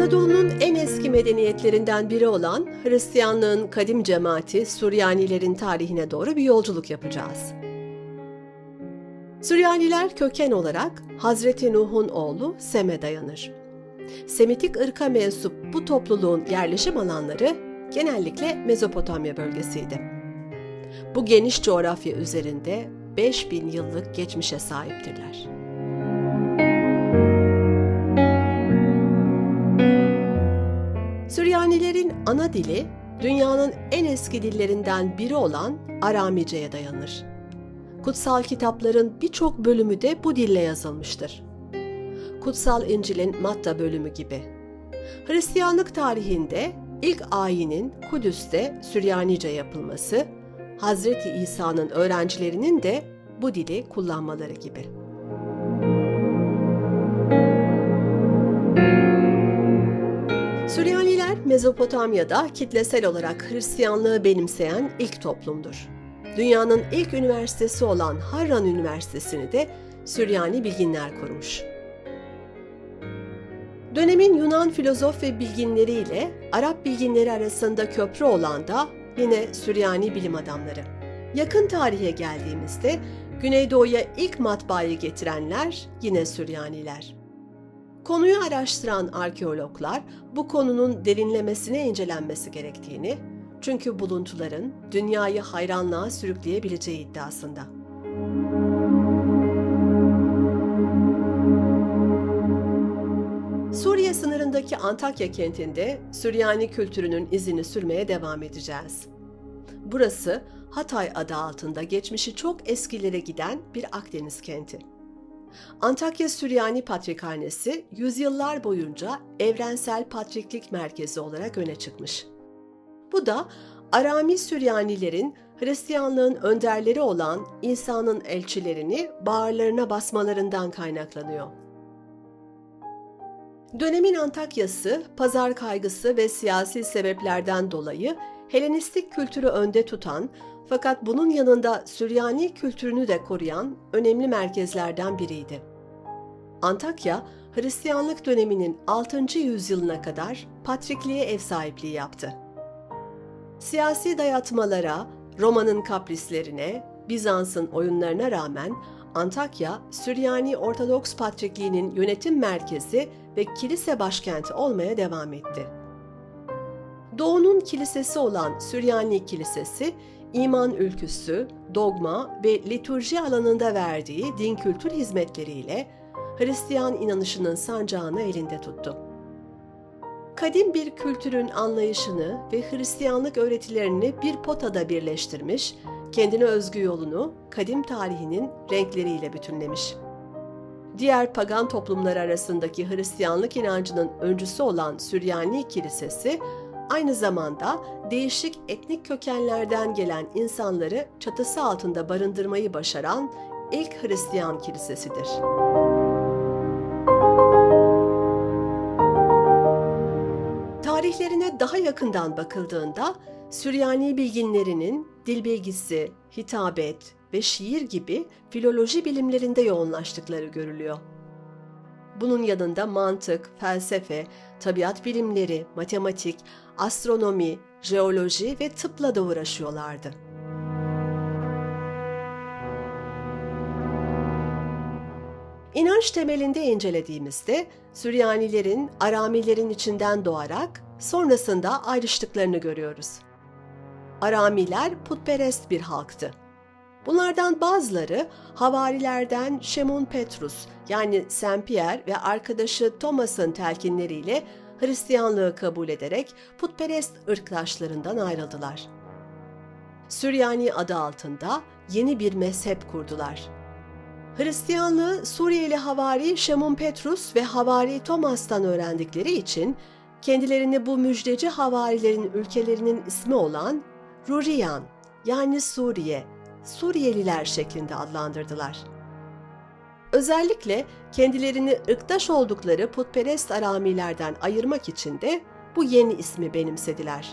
Anadolu'nun en eski medeniyetlerinden biri olan Hristiyanlığın kadim cemaati Süryanilerin tarihine doğru bir yolculuk yapacağız. Süryaniler köken olarak Hazreti Nuh'un oğlu Sem'e dayanır. Semitik ırka mensup bu topluluğun yerleşim alanları genellikle Mezopotamya bölgesiydi. Bu geniş coğrafya üzerinde 5000 yıllık geçmişe sahiptirler. Ana dili dünyanın en eski dillerinden biri olan Aramice'ye dayanır. Kutsal kitapların birçok bölümü de bu dille yazılmıştır. Kutsal İncil'in Matta bölümü gibi. Hristiyanlık tarihinde ilk ayinin Kudüs'te Süryanice yapılması, Hazreti İsa'nın öğrencilerinin de bu dili kullanmaları gibi. Mezopotamya'da kitlesel olarak Hristiyanlığı benimseyen ilk toplumdur. Dünyanın ilk üniversitesi olan Harran Üniversitesi'ni de Süryani bilginler kurmuş. Dönemin Yunan filozof ve bilginleriyle Arap bilginleri arasında köprü olan da yine Süryani bilim adamları. Yakın tarihe geldiğimizde Güneydoğu'ya ilk matbaayı getirenler yine Süryaniler. Konuyu araştıran arkeologlar bu konunun derinlemesine incelenmesi gerektiğini, çünkü buluntuların dünyayı hayranlığa sürükleyebileceği iddiasında. Suriye sınırındaki Antakya kentinde Süryani kültürünün izini sürmeye devam edeceğiz. Burası Hatay adı altında geçmişi çok eskilere giden bir Akdeniz kenti. Antakya Süryani Patrikhanesi yüzyıllar boyunca evrensel patriklik merkezi olarak öne çıkmış. Bu da Arami Süryanilerin Hristiyanlığın önderleri olan İsa'nın elçilerini bağırlarına basmalarından kaynaklanıyor. Dönemin Antakya'sı pazar kaygısı ve siyasi sebeplerden dolayı Helenistik kültürü önde tutan fakat bunun yanında Süryani kültürünü de koruyan önemli merkezlerden biriydi. Antakya, Hristiyanlık döneminin 6. yüzyılına kadar patrikliğe ev sahipliği yaptı. Siyasi dayatmalara, Roma'nın kaprislerine, Bizans'ın oyunlarına rağmen Antakya, Süryani Ortodoks Patrikliği'nin yönetim merkezi ve kilise başkenti olmaya devam etti. Doğu'nun kilisesi olan Süryani Kilisesi, iman ülküsü, dogma ve liturji alanında verdiği din kültür hizmetleriyle Hristiyan inanışının sancağını elinde tuttu. Kadim bir kültürün anlayışını ve Hristiyanlık öğretilerini bir potada birleştirmiş, kendine özgü yolunu kadim tarihinin renkleriyle bütünlemiş. Diğer pagan toplumlar arasındaki Hristiyanlık inancının öncüsü olan Süryani Kilisesi, aynı zamanda değişik etnik kökenlerden gelen insanları çatısı altında barındırmayı başaran ilk Hristiyan kilisesidir. Tarihlerine daha yakından bakıldığında Süryani bilginlerinin dil bilgisi, hitabet ve şiir gibi filoloji bilimlerinde yoğunlaştıkları görülüyor. Bunun yanında mantık, felsefe, tabiat bilimleri, matematik, astronomi, jeoloji ve tıpla da uğraşıyorlardı. İnanç temelinde incelediğimizde Süryanilerin Aramilerin içinden doğarak sonrasında ayrıştıklarını görüyoruz. Aramiler putperest bir halktı. Bunlardan bazıları havarilerden Şemun Petrus yani Saint Pierre ve arkadaşı Thomas'ın telkinleriyle Hristiyanlığı kabul ederek putperest ırktaşlarından ayrıldılar. Süryani adı altında yeni bir mezhep kurdular. Hristiyanlığı Suriyeli havari Şemun Petrus ve havari Thomas'tan öğrendikleri için kendilerini bu müjdeci havarilerin ülkelerinin ismi olan Ruriyan yani Suriye, Suriyeliler şeklinde adlandırdılar. Özellikle kendilerini ırktaş oldukları putperest aramilerden ayırmak için de bu yeni ismi benimsediler.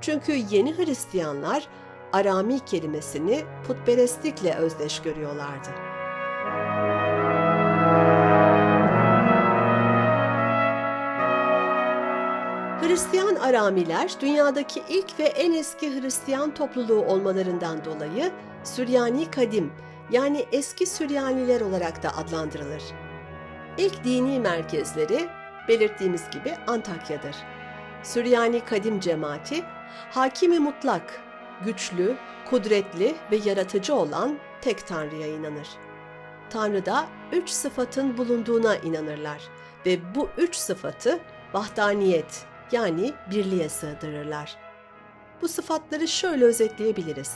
Çünkü yeni Hristiyanlar Arami kelimesini putperestlikle özdeş görüyorlardı. Hristiyan Aramiler dünyadaki ilk ve en eski Hristiyan topluluğu olmalarından dolayı Süryani Kadim yani eski Süryaniler olarak da adlandırılır. İlk dini merkezleri belirttiğimiz gibi Antakya'dır. Süryani Kadim cemaati hakimi mutlak, güçlü, kudretli ve yaratıcı olan tek Tanrı'ya inanır. Tanrı'da üç sıfatın bulunduğuna inanırlar ve bu üç sıfatı vahdaniyet yani birliğe sığdırırlar. Bu sıfatları şöyle özetleyebiliriz.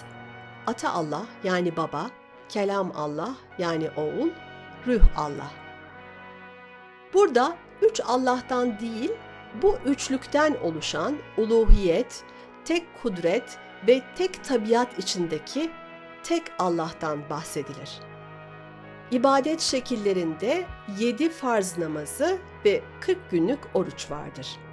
Ata Allah yani baba, kelam Allah yani oğul, ruh Allah. Burada üç Allah'tan değil, bu üçlükten oluşan uluhiyet, tek kudret ve tek tabiat içindeki tek Allah'tan bahsedilir. İbadet şekillerinde 7 farz namazı ve 40 günlük oruç vardır.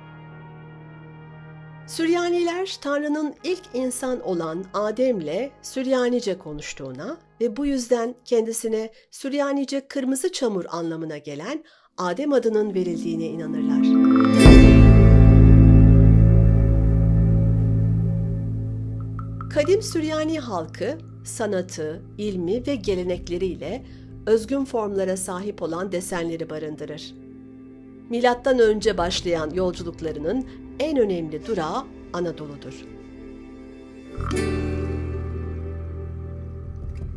Süryaniler Tanrı'nın ilk insan olan Adem'le Süryanice konuştuğuna ve bu yüzden kendisine Süryanice kırmızı çamur anlamına gelen Adem adının verildiğine inanırlar. Kadim Süryani halkı sanatı, ilmi ve gelenekleriyle özgün formlara sahip olan desenleri barındırır. Milattan önce başlayan yolculuklarının en önemli durağı Anadolu'dur.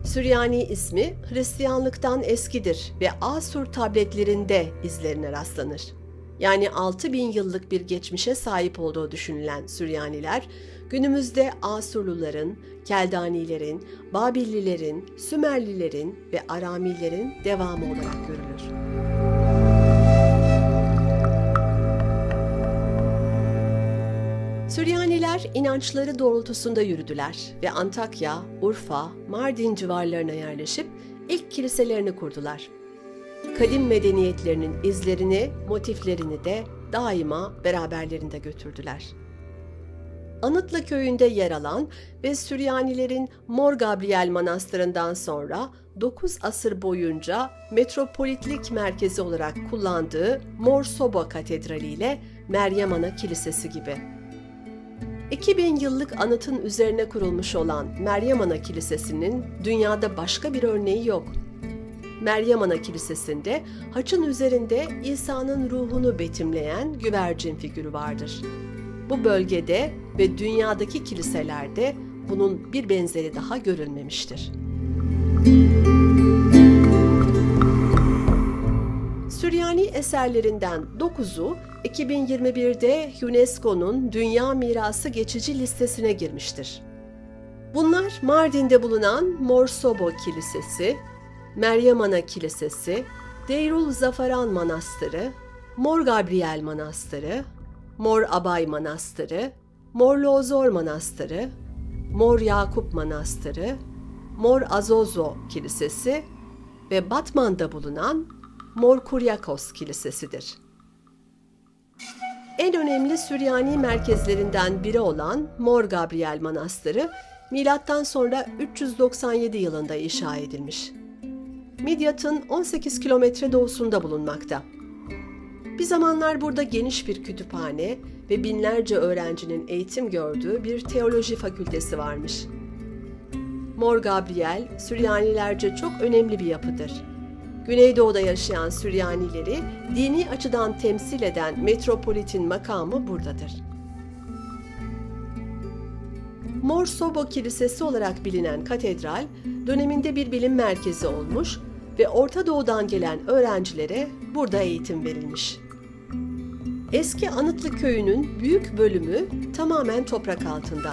Süryani ismi Hristiyanlıktan eskidir ve Asur tabletlerinde izlerine rastlanır. Yani 6000 yıllık bir geçmişe sahip olduğu düşünülen Süryaniler, günümüzde Asurluların, Keldanilerin, Babillilerin, Sümerlilerin ve Aramilerin devamı olarak görülür. Süryaniler inançları doğrultusunda yürüdüler ve Antakya, Urfa, Mardin civarlarına yerleşip ilk kiliselerini kurdular. Kadim medeniyetlerinin izlerini, motiflerini de daima beraberlerinde götürdüler. Anıtlı köyünde yer alan ve Süryanilerin Mor Gabriel Manastırı'ndan sonra 9 asır boyunca metropolitlik merkezi olarak kullandığı Mor Soba Katedrali ile Meryem Ana Kilisesi gibi. 2000 yıllık anıtın üzerine kurulmuş olan Meryem Ana Kilisesi'nin dünyada başka bir örneği yok. Meryem Ana Kilisesi'nde haçın üzerinde İsa'nın ruhunu betimleyen güvercin figürü vardır. Bu bölgede ve dünyadaki kiliselerde bunun bir benzeri daha görülmemiştir. Süryani eserlerinden 9'u 2021'de UNESCO'nun Dünya Mirası geçici listesine girmiştir. Bunlar Mardin'de bulunan Mor Sobo Kilisesi, Meryem Ana Kilisesi, Deyrul Zafaran Manastırı, Mor Gabriel Manastırı, Mor Abay Manastırı, Mor Lozor Manastırı, Mor Yakup Manastırı, Mor Azozo Kilisesi ve Batman'da bulunan Mor Kuryakos Kilisesidir. En önemli Süryani merkezlerinden biri olan Mor Gabriel Manastırı, milattan sonra 397 yılında inşa edilmiş. Midyat'ın 18 kilometre doğusunda bulunmakta. Bir zamanlar burada geniş bir kütüphane ve binlerce öğrencinin eğitim gördüğü bir teoloji fakültesi varmış. Mor Gabriel, Süryanilerce çok önemli bir yapıdır. Güneydoğu'da yaşayan Süryanileri dini açıdan temsil eden metropolitin makamı buradadır. Mor Sobo Kilisesi olarak bilinen katedral, döneminde bir bilim merkezi olmuş ve Orta Doğu'dan gelen öğrencilere burada eğitim verilmiş. Eski Anıtlı Köyü'nün büyük bölümü tamamen toprak altında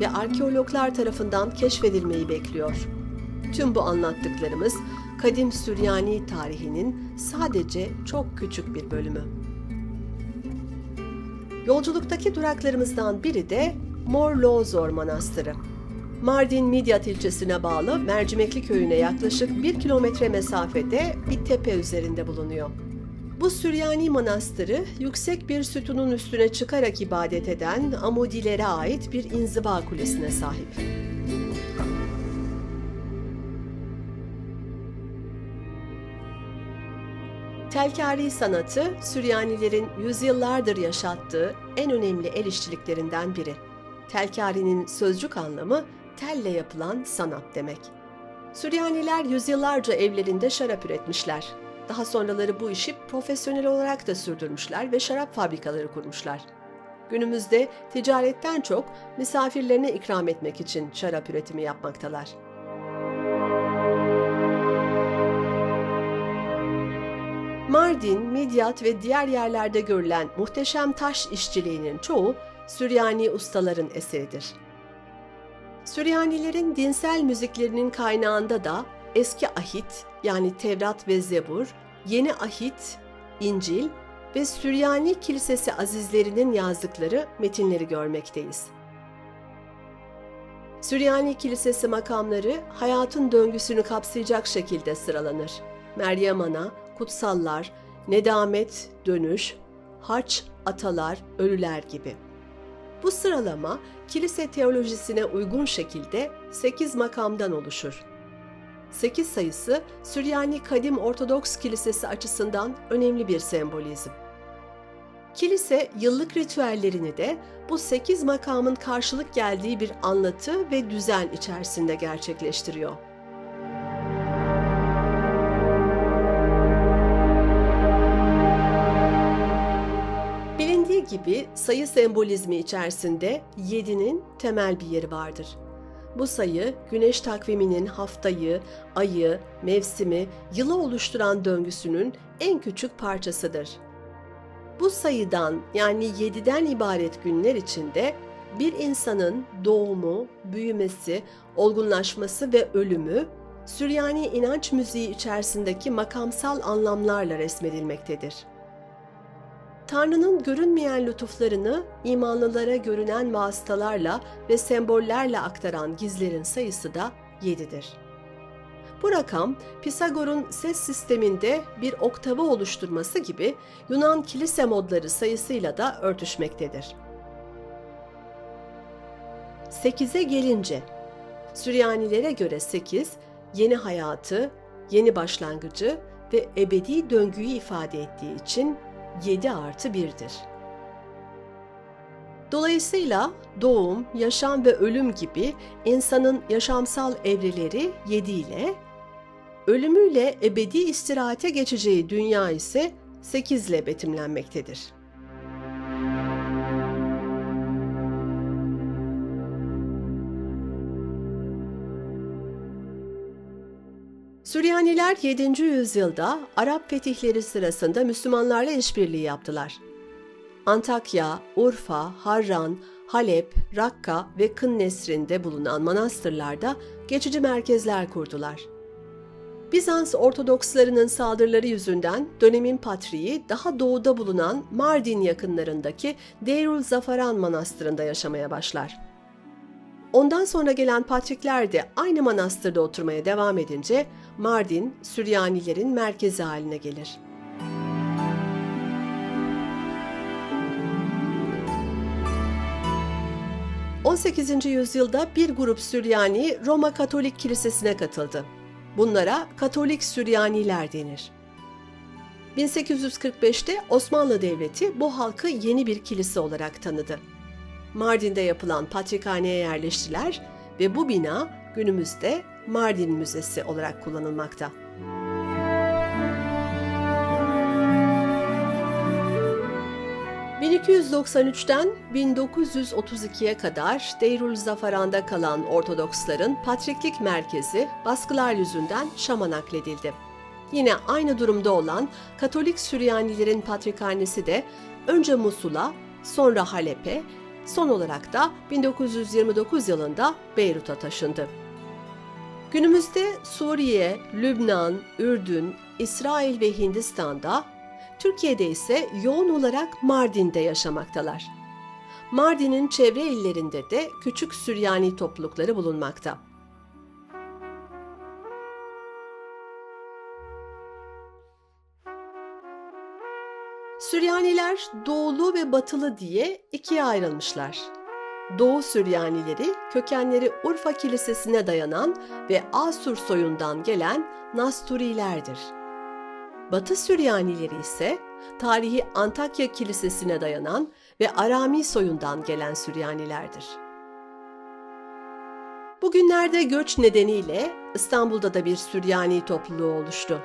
ve arkeologlar tarafından keşfedilmeyi bekliyor. Tüm bu anlattıklarımız kadim Süryani tarihinin sadece çok küçük bir bölümü. Yolculuktaki duraklarımızdan biri de Morlozor Manastırı. Mardin Midyat ilçesine bağlı Mercimekli köyüne yaklaşık bir kilometre mesafede bir tepe üzerinde bulunuyor. Bu Süryani manastırı yüksek bir sütunun üstüne çıkarak ibadet eden Amudilere ait bir inziva kulesine sahip. Telkari sanatı, Süryanilerin yüzyıllardır yaşattığı en önemli el işçiliklerinden biri. Telkari'nin sözcük anlamı telle yapılan sanat demek. Süryaniler yüzyıllarca evlerinde şarap üretmişler. Daha sonraları bu işi profesyonel olarak da sürdürmüşler ve şarap fabrikaları kurmuşlar. Günümüzde ticaretten çok misafirlerine ikram etmek için şarap üretimi yapmaktalar. Mardin, Midyat ve diğer yerlerde görülen muhteşem taş işçiliğinin çoğu Süryani ustaların eseridir. Süryanilerin dinsel müziklerinin kaynağında da eski ahit yani Tevrat ve Zebur, yeni ahit, İncil ve Süryani Kilisesi azizlerinin yazdıkları metinleri görmekteyiz. Süryani Kilisesi makamları hayatın döngüsünü kapsayacak şekilde sıralanır. Meryem Ana, kutsallar, nedamet, dönüş, haç, atalar, ölüler gibi. Bu sıralama kilise teolojisine uygun şekilde 8 makamdan oluşur. 8 sayısı Süryani Kadim Ortodoks Kilisesi açısından önemli bir sembolizm. Kilise yıllık ritüellerini de bu 8 makamın karşılık geldiği bir anlatı ve düzen içerisinde gerçekleştiriyor. Gibi sayı sembolizmi içerisinde 7'nin temel bir yeri vardır. Bu sayı güneş takviminin haftayı, ayı, mevsimi, yılı oluşturan döngüsünün en küçük parçasıdır. Bu sayıdan yani 7'den ibaret günler içinde bir insanın doğumu, büyümesi, olgunlaşması ve ölümü Süryani inanç müziği içerisindeki makamsal anlamlarla resmedilmektedir. Tanrı'nın görünmeyen lütuflarını imanlılara görünen vasıtalarla ve sembollerle aktaran gizlerin sayısı da 7'dir. Bu rakam Pisagor'un ses sisteminde bir oktavı oluşturması gibi Yunan kilise modları sayısıyla da örtüşmektedir. 8'e gelince Süryanilere göre 8 yeni hayatı, yeni başlangıcı ve ebedi döngüyü ifade ettiği için 7 artı 1'dir. Dolayısıyla doğum, yaşam ve ölüm gibi insanın yaşamsal evreleri 7 ile, ölümüyle ebedi istirahate geçeceği dünya ise 8 ile betimlenmektedir. Süryaniler 7. yüzyılda Arap fetihleri sırasında Müslümanlarla işbirliği yaptılar. Antakya, Urfa, Harran, Halep, Rakka ve Kın Nesrin'de bulunan manastırlarda geçici merkezler kurdular. Bizans Ortodokslarının saldırıları yüzünden dönemin patriği daha doğuda bulunan Mardin yakınlarındaki Deirul Zafaran Manastırı'nda yaşamaya başlar. Ondan sonra gelen patrikler de aynı manastırda oturmaya devam edince Mardin Süryanilerin merkezi haline gelir. ...18. yüzyılda bir grup Süryani Roma Katolik Kilisesi'ne katıldı. Bunlara Katolik Süryaniler denir. 1845'te Osmanlı Devleti bu halkı yeni bir kilise olarak tanıdı. Mardin'de yapılan patrikhaneye yerleştiler ve bu bina günümüzde Mardin Müzesi olarak kullanılmakta. ...1293'ten 1932'ye kadar Deyrul Zafaran'da kalan Ortodoksların Patriklik Merkezi baskılar yüzünden Şam'a nakledildi. Yine aynı durumda olan Katolik Süryanilerin Patrikhanesi de önce Musul'a, sonra Halep'e, son olarak da 1929 yılında Beyrut'a taşındı. Günümüzde Suriye, Lübnan, Ürdün, İsrail ve Hindistan'da, Türkiye'de ise yoğun olarak Mardin'de yaşamaktalar. Mardin'in çevre illerinde de küçük Süryani toplulukları bulunmakta. Süryaniler doğulu ve batılı diye ikiye ayrılmışlar. Doğu Süryanileri kökenleri Urfa Kilisesi'ne dayanan ve Asur soyundan gelen Nasturilerdir. Batı Süryanileri ise tarihi Antakya Kilisesi'ne dayanan ve Arami soyundan gelen Süryanilerdir. Bugünlerde göç nedeniyle İstanbul'da da bir Süryani topluluğu oluştu.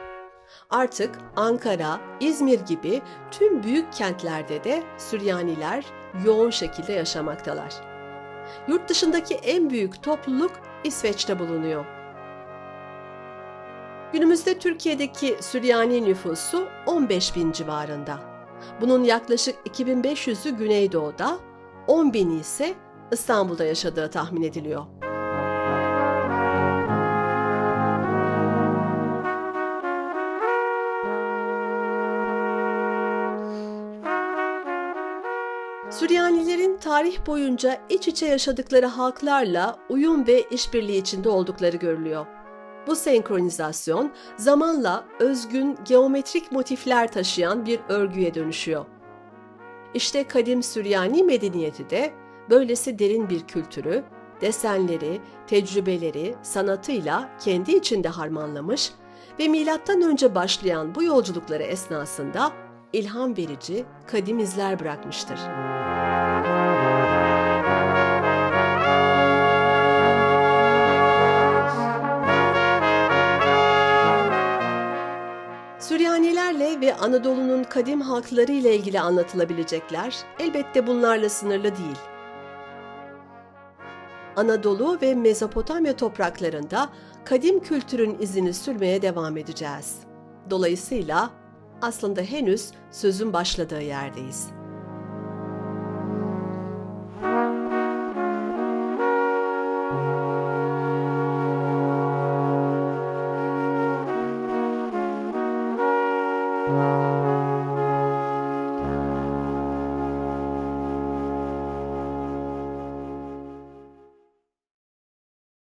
Artık Ankara, İzmir gibi tüm büyük kentlerde de Süryaniler yoğun şekilde yaşamaktalar. Yurt dışındaki en büyük topluluk İsveç'te bulunuyor. Günümüzde Türkiye'deki Süryani nüfusu 15 bin civarında. Bunun yaklaşık 2500'ü Güneydoğu'da, 10 bini ise İstanbul'da yaşadığı tahmin ediliyor. Tarih boyunca iç içe yaşadıkları halklarla uyum ve işbirliği içinde oldukları görülüyor. Bu senkronizasyon zamanla özgün geometrik motifler taşıyan bir örgüye dönüşüyor. İşte kadim Süryani medeniyeti de böylesi derin bir kültürü, desenleri, tecrübeleri, sanatıyla kendi içinde harmanlamış ve milattan önce başlayan bu yolculukları esnasında ilham verici kadim izler bırakmıştır. Süryanilerle ve Anadolu'nun kadim halkları ile ilgili anlatılabilecekler elbette bunlarla sınırlı değil. Anadolu ve Mezopotamya topraklarında kadim kültürün izini sürmeye devam edeceğiz. Dolayısıyla aslında henüz sözün başladığı yerdeyiz.